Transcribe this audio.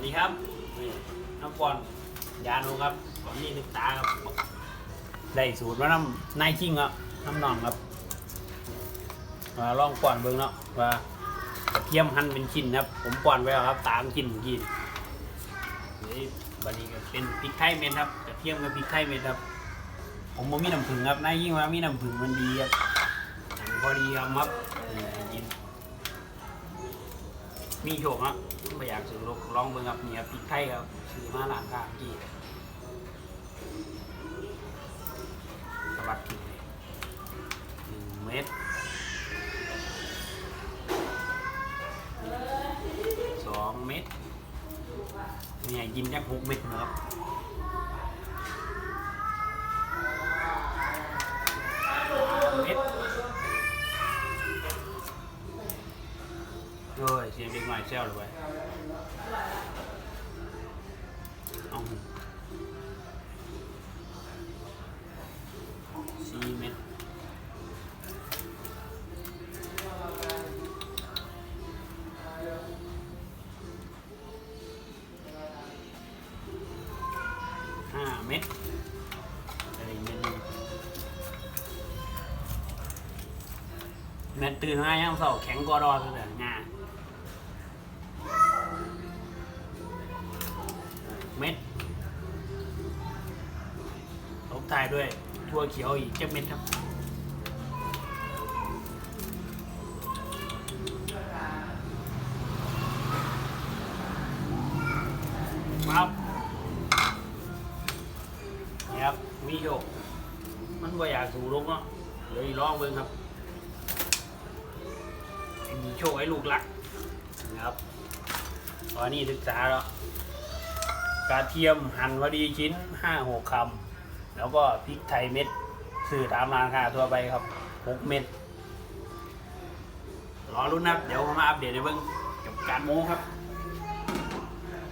วัสดีครับนี่น้องก่อนยาโนครับก่อนนี่นึกตาครับได้สูตรว่าน้ำนายคิงครับน้ำหนองครับมาลองก่อนเบิ่งเนาะว่ากระเทียมหั่นเป็นชิ้นครับ ผมก่อนไว้แล้วครับตามชิ้นกี้นี่บันนี้ก็เป็นพริกไทยเม็ดครับกระเทียมกับพริกไทยเม็ดครับ ผมบ่มีน้ำผึ้งครับนายยิ่งว่ามีน้ำผึ้งมันดีครับอันนี้พอดีครับครับกิน มีโชคครับไม่อยากซื้อลกลองเบิ่งครับเนี่ครับพริกไทยครับซื้อมาร้านค้าเมื่อกี้สวัสดีหนึ่งเม็ดสองเม็ดเนี่ให้กินแค่หกเม็ดนะครับ เอ้ยเสียงเด็กหม่แซวเลยเว้ยเอาสี่เม็ดห้าเม็ดอะไรเม็ดหนึงแม่นตื่นมายังเสาแข็งกว่าดอสุดเลยงา เม็ดตบท้ายด้วยทั่วเขียวอีกเจ็ดเม็ดครับปั๊บนี่ครับ มีโยก มันว่าอยากสูลงเนาะเลยลองเบิ่งครับมีโชคให้ลูกรักนะครับ ตอนนี้ศึกษาแล้ว กระเทียมหั่นพอดีชิ้นห้าหกคำแล้วก็พริกไทยเม็ดสื่อตามราคาทั่วไปครับหกเม็ดรอรุ่นนับเดี๋ยวผมมาอัปเดตในเบื้องกับการโม้ครับ